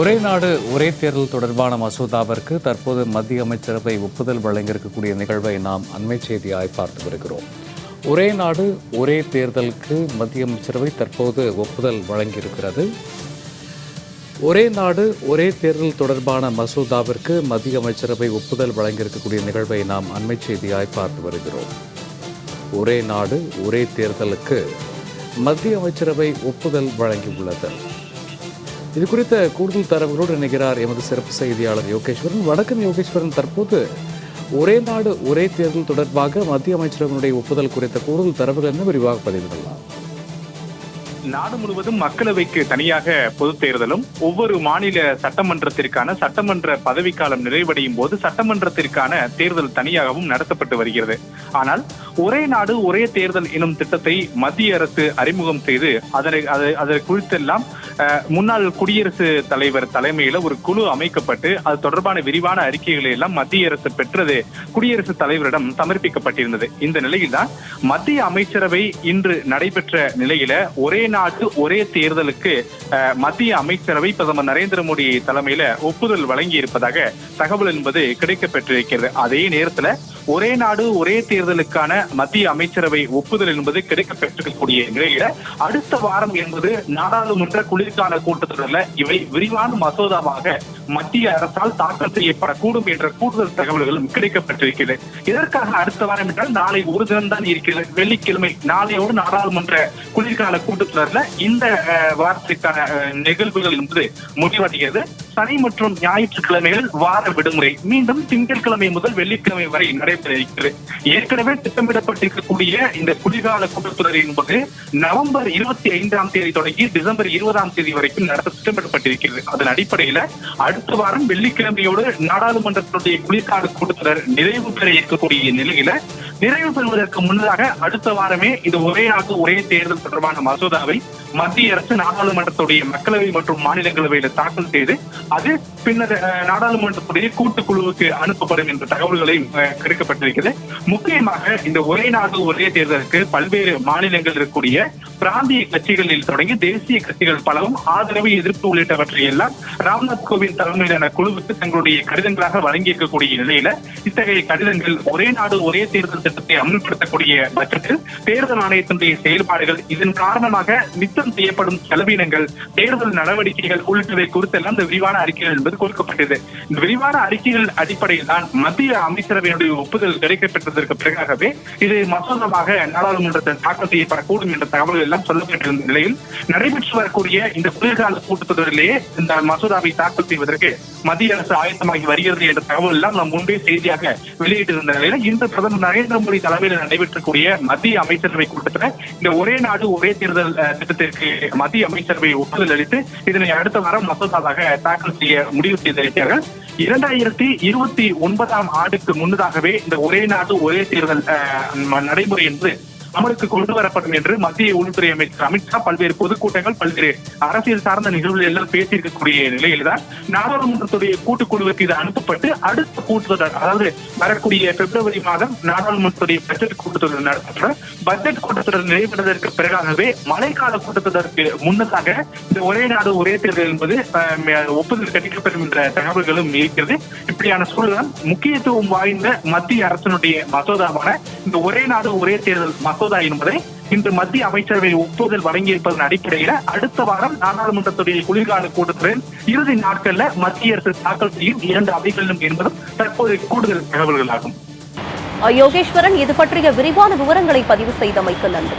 ஒரே நாடு ஒரே தேர்தல் தொடர்பான மசோதாவிற்கு தற்போது மத்திய அமைச்சரவை ஒப்புதல் வழங்கியிருக்கக்கூடிய நிகழ்வை நாம் அண்மை செய்தியாய் பார்த்து வருகிறோம். ஒரே நாடு ஒரே தேர்தலுக்கு மத்திய அமைச்சரவை தற்போது ஒப்புதல் வழங்கியிருக்கிறது. ஒரே நாடு ஒரே தேர்தல் தொடர்பான மசோதாவிற்கு மத்திய அமைச்சரவை ஒப்புதல் வழங்கியிருக்கக்கூடிய நிகழ்வை நாம் அண்மை செய்தியாய் பார்த்து வருகிறோம். ஒரே நாடு ஒரே தேர்தலுக்கு மத்திய அமைச்சரவை ஒப்புதல் வழங்கியுள்ளது. இது குறித்த கூடுதல் தரவுகளோடு இணைகிறார் எமது சிறப்பு செய்தியாளர் யோகேஸ்வரன். வணக்கம் யோகேஸ்வரன். தற்போது ஒரே நாடு ஒரே தேர்தல் தொடர்பாக மத்திய அமைச்சரவனுடைய ஒப்புதல் குறித்த கூடுதல் தரவுகள் என்ன? விரிவாக பதிவிடலாம் நாடு முழுவதும் மக்களவைக்கு தனியாக பொது தேர்தலும் ஒவ்வொரு மாநில சட்டமன்றத்திற்கான சட்டமன்ற பதவிக்காலம் நிறைவடையும் போது சட்டமன்றத்திற்கான தேர்தல் தனியாகவும் நடத்தப்பட்டு வருகிறது. ஆனால் ஒரே நாடு ஒரே தேர்தல் எனும் திட்டத்தை மத்திய அரசு அறிமுகம் செய்து அதனை அது அதை குறித்தெல்லாம் முன்னாள் குடியரசு தலைவர் தலைமையில ஒரு குழு அமைக்கப்பட்டு அது தொடர்பான விரிவான அறிக்கைகளை எல்லாம் மத்திய அரசு பெற்றது குடியரசுத் தலைவரிடம் சமர்ப்பிக்கப்பட்டிருந்தது. இந்த நிலையில்தான் மத்திய அமைச்சரவை இன்று நடைபெற்ற நிலையில ஒரே நாடு ஒரே தேர்தலுக்கு அஹ், மத்திய அமைச்சரவை பிரதமர் நரேந்திர மோடி தலைமையில ஒப்புதல் வழங்கி இருப்பதாக தகவல் என்பது கிடைக்கப்பெற்றிருக்கிறது. அதே நேரத்துல ஒரே நாடு ஒரே தேர்தலுக்கான மத்திய அமைச்சரவை ஒப்புதல் என்பது கிடைக்கப்பெற்றிருக்கக்கூடிய நிலையில அடுத்த வாரம் என்பது நாடாளுமன்ற குளிர்கால கூட்டத்தொடரில் இவை விரிவான மசோதாவாக மத்திய அரசால் தாக்கல் செய்யப்படக்கூடும் என்ற கூடுதல் தகவல்களும் கிடைக்கப்பட்டிருக்கிறது இதற்காக அடுத்த வாரம் என்றால் நாளை ஒரு தினம் தான் இருக்கிறது. வெள்ளிக்கிழமை நாளையோடு நாடாளுமன்ற குளிர்கால கூட்டத்தொடரில் இந்த வாரத்திற்கான நிகழ்வுகள் என்பது முடிவடைகிறது. சனி மற்றும் ஞாயிற்றுக்கிழமைகள் வார விடுமுறை. மீண்டும் திங்கட்கிழமை முதல் வெள்ளிக்கிழமை வரை நடைபெற இருக்கிறது. ஏற்கனவே திட்டமிடப்பட்டிருக்கக்கூடிய இந்த குளிர்கால கூட்டத்தொடர் என்பது நவம்பர் இருபத்தி ஐந்தாம் தேதி தொடங்கி டிசம்பர் இருபதாம் தேதி வரைக்கும் நடத்த திட்டமிடப்பட்டிருக்கிறது. அதன் அடிப்படையில அடுத்த வாரம் வெள்ளிக்கிழமையோடு நாடாளுமன்றத்தினுடைய குளிர்கால கூட்டத்தொடர் நிறைவு பெற இருக்கக்கூடிய நிலையில நிறைவு பெறுவதற்கு முன்னதாக அடுத்த வாரமே இது ஒரே நாடு ஒரே தேர்தல் தொடர்பான மசோதாவை மத்திய அரசு நாடாளுமன்றத்துடைய மக்களவை மற்றும் மாநிலங்களவையில தாக்கல் செய்து அது பின்னர் நாடாளுமன்றத்துடைய கூட்டுக்குழுவுக்கு அனுப்பப்படும் என்ற தகவல்களை கிடைக்கப்பட்டிருக்கிறது. முக்கியமாக இந்த ஒரே நாடு ஒரே தேர்தலுக்கு பல்வேறு மாநிலங்கள் இருக்கக்கூடிய பிராந்திய கட்சிகளில் தொடங்கி தேசிய கட்சிகள் பலவும் ஆதரவு எதிர்ப்பு உள்ளிட்டவற்றை எல்லாம் ராம்நாத் கோவிந்த் தலைமையிலான குழுவுக்கு தங்களுடைய கடிதங்களாக வழங்கியிருக்கக்கூடிய நிலையில இத்தகைய கடிதங்கள் ஒரே நாடு ஒரே தேர்தல் திட்டத்தை அமல்படுத்தக்கூடிய பட்சத்தில் தேர்தல் ஆணையத்தினுடைய செயல்பாடுகள் இதன் காரணமாக நித்தம் செய்யப்படும் செலவினங்கள் தேர்தல் நடவடிக்கைகள் உள்ளிட்டவை குறித்தெல்லாம் இந்த விரிவான அறிக்கைகள் என்பது கொடுக்கப்பட்டது. இந்த விரிவான அறிக்கைகள் அடிப்படையில் தான் மத்திய அமைச்சரவையினுடைய ஒப்புதல் கிடைக்கப்பட்டதற்கு பிறகாகவே இது மசோதாவாக நாடாளுமன்றத்தில் தாக்கல் செய்யப்படக்கூடும் என்ற தகவல்கள் எல்லாம் சொல்லப்பட்டிருந்த நிலையில் நடைபெற்று வரக்கூடிய இந்த குளிர்கால கூட்டத்தொடரிலேயே இந்த மசோதாவை தாக்கல் செய்வதற்கு மத்திய அரசு ஆயத்தமாகி வருகிறது என்ற தகவல் எல்லாம் நாம் முன்பே செய்தியாக வெளியிட்டிருந்த நிலையில் இன்று பிரதமர் நரேந்திர மோடி தலைமையில் நடைபெற்றக்கூடிய மத்திய அமைச்சரவை கூட்டத்தில் இந்த ஒரே நாடு ஒரே தேர்தல் திட்டத்திற்கு மத்திய அமைச்சரவை ஒப்புதல் அளித்து இதனை அடுத்த வாரம் மசோதாவாக தாக்கல் செய்ய முடிவு செய்திருக்கிறார்கள். இரண்டாயிரத்தி இருபத்தி ஒன்பதாம் ஆண்டுக்கு முன்னதாகவே இந்த ஒரே நாடு ஒரே தேர்தல் நடைமுறை என்று அமலுக்கு கொண்டு வரப்படும் என்று மத்திய உள்துறை அமைச்சர் அமித்ஷா பல்வேறு பொதுக்கூட்டங்கள் பல்வேறு அரசியல் சார்ந்த நிகழ்வுகள் எல்லாம் பேசியிருக்கக்கூடிய நிலையில்தான் நாடாளுமன்றத்துடைய கூட்டுக்குழுவுக்கு இது அனுப்பப்பட்டு அடுத்த கூட்டத்தொடர் அதாவது வரக்கூடிய பிப்ரவரி மாதம் நாடாளுமன்றத்துடைய பட்ஜெட் கூட்டத்தொடர் நடத்தப்பட பட்ஜெட் கூட்டத்தொடர் நிறைவடைவதற்கு பிறகாகவே மழைக்கால கூட்டத்தொடருக்கு முன்னதாக இந்த ஒரே நாடு ஒரே தேர்தல் என்பது ஒப்புதல் கட்டிக்கப்படும் என்ற தகவல்களும் இருக்கிறது. இப்படியான சூழல் முக்கியத்துவம் வாய்ந்த மத்திய அரசினுடைய மசோதாவான இந்த ஒரே நாடு ஒரே தேர்தல் மசோதா என்பதை இன்று மத்திய அமைச்சரவை ஒப்புதல் வழங்கியிருப்பதன் அடிப்படையில அடுத்த வாரம் நாடாளுமன்றத்துடைய குளிர்கால கூட்டத்தில் இறுதி நாட்கள்ல மத்திய அரசு தாக்கல் செய்யும் இரண்டு அவைகளிலும் என்பதும் தற்போது கூடுதல் தகவல்களாகும். யோகேஸ்வரன் இது பற்றிய விரிவான விவரங்களை பதிவு செய்தமைக்கு நன்றி.